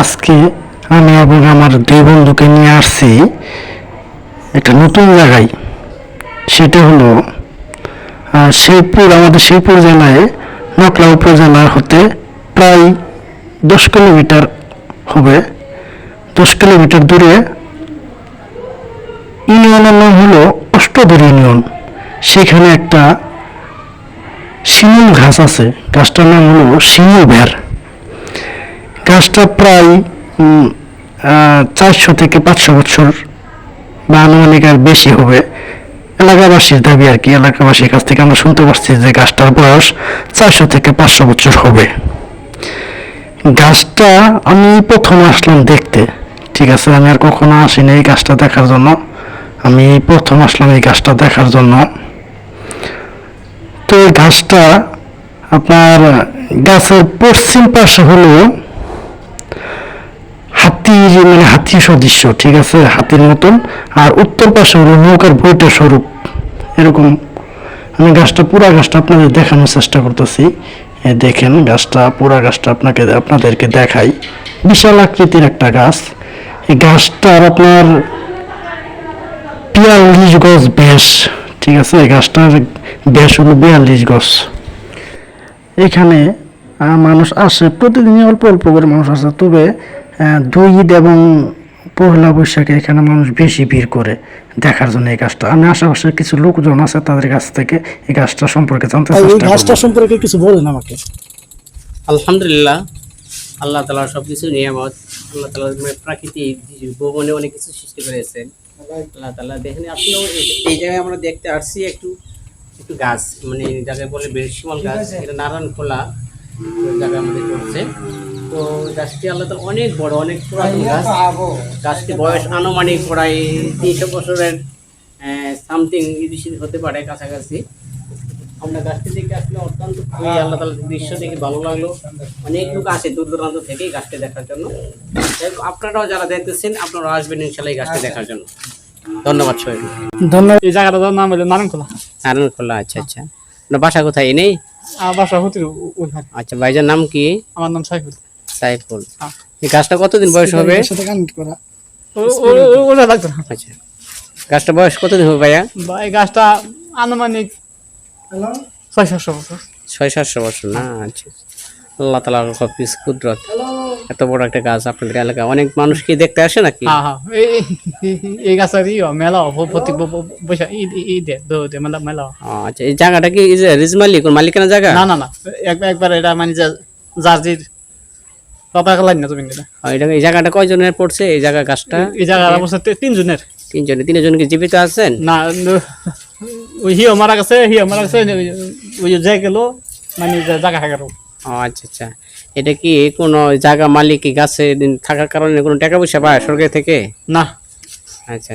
আজকে আমি এবং আমার দুই বন্ধুকে নিয়ে আসছি একটা নতুন জায়গায়। সেটা হলো আহ, শেরপুর আমাদের শেরপুর জেলায় নকলা উপজেলা হতে প্রায় দশ কিলোমিটার হবে। দশ কিলোমিটার দূরে ইউনিয়নের নাম হলো অষ্টধর ইউনিয়ন। সেখানে একটা শিমুল ঘাস আছে। গাছটার নাম হলো শিমুল ভের গাছটা প্রায় চারশো থেকে পাঁচশো বছর বা আনুমানিক আর বেশি হবে। এলাকাবাসীর দাবি আর কি, এলাকাবাসীর কাছ থেকে আমরা শুনতে পারছি যে গাছটার বয়স চারশো থেকে পাঁচশো বছর হবে। গাছটা আমি প্রথম আসলাম দেখতে, ঠিক আছে? আমি আর কখনো আসিনি এই গাছটা দেখার জন্য। আমি প্রথম আসলাম এই গাছটা দেখার জন্য। তো এই গাছটা আপনার গাছের পশ্চিম পাশে হলো হাতির মানে হাতি সদৃশ্য, ঠিক আছে? হাতির মতন। আর উত্তর পাশে হলো নৌকার বইটা স্বরূপ। এরকম আমি গাছটা, পুরা গাছটা আপনাদের দেখানোর চেষ্টা করতেছি। দেখেন গাছটা, পুরা গাছটা আপনাকে, আপনাদেরকে দেখাই। বিশাল আকৃতির একটা গাছ। এই গাছটার আপনার বিয়াল্লিশ গজ বেশ, ঠিক আছে? এই গাছটার বেশ হলো বিয়াল্লিশ গজ। এখানে মানুষ আসে, প্রতিদিনই অল্প অল্প করে মানুষ আসে। তবে দুই ঈদ এবং পহেলা বৈশাখে এখানে মানুষ বেশি ভিড় করে দেখার জন্য এই গাছটা। আমি আশেপাশে কিছু লোকজন আছে তাদের কাছ থেকে এই গাছটা সম্পর্কে জানতে এই করব। সম্পর্কে কিছু বলেন আমাকে। আলহামদুলিল্লাহ আল্লাহ তালার সব কিছু নিয়ামত আল্লাহ তালা প্রাকৃতিক ভবনে অনেক কিছু সৃষ্টি করেছেন। আল্লাহ তালা দেখেন আসলেও এই- এই জায়গায় আমরা দেখতে আসছি একটু একটু গাছ মানে এই জায়গায় বলে বেশিমাল গাছ এটা নারায়ণ খোলা জায়গায় আমাদের করছে তো গাছটি আল্লাহ তালা অনেক বড় অনেক পুরাতন গাছ। গাছটি বয়স আনুমানিক প্রায় তিনশো বছরের সামথিং হতে পারে কাছাকাছি। আমরা গাছটি দেখে আসলে অত্যন্ত খুবই আল্লাহ তালার দৃশ্য দেখে ভালো লাগল। অনেক লোক আসে দূর দূরান্ত থেকে গাছটি দেখার জন্য। আপনারাও যারা দেখতেছেন আপনারাও আসবেন ইনশাল্লাহ এই গাছটি দেখার জন্য। ধন্যবাদ সবাই ধন্যবাদ। এই জায়গাটার নাম হলো নারায়ণখোলা। নারায়ণ খোলা আচ্ছা আচ্ছা। আপনার বাসা কোথায়? নেই? বাসা হতির আচ্ছা ভাইজার নাম কি? আমার নাম সাইফুল। সাইফুল। এই গাছটা কতদিন বয়স হবে? ওটা লাগতো না আচ্ছা। গাছটা বয়স কতদিন হবে ভাইয়া? এই গাছটা আনুমানিক ছয় সাতশো বছর। ছয় সাতশো বছর না? আচ্ছা। আল্লাহ তালা হাফিজ কুদরত। এত বড় একটা গাছ আপনাদের এলাকায়। অনেক মানুষ কি দেখতে আসে নাকি? হ্যাঁ হ্যাঁ। এই- এই- এই ই মেলা বৈশাখ ঈদ ঈদে দৌড়ে মেলা মেলা। আচ্ছা। এই জায়গাটা কি রিজমালি কোন মালিকানা জায়গা? না না না। এক- একবার এটা মানে যে না তুমি এটা। এই জায়গাটা কয়জনের পড়ছে? এই জায়গা গাছটা? এই অবস্থা তিনজনের। তিনজনের। তিনজন কি জীবিত আছেন? না ওই হিও মারা গেছে হিও মারা গেছে ওই যে গেল মানে জায়গা হাগার ও আচ্ছা আচ্ছা। এটা কি কোনো জায়গা মালিক গাছে থাকার কারণে কোনো টাকা পয়সা পায় সরকার থেকে? না। আচ্ছা।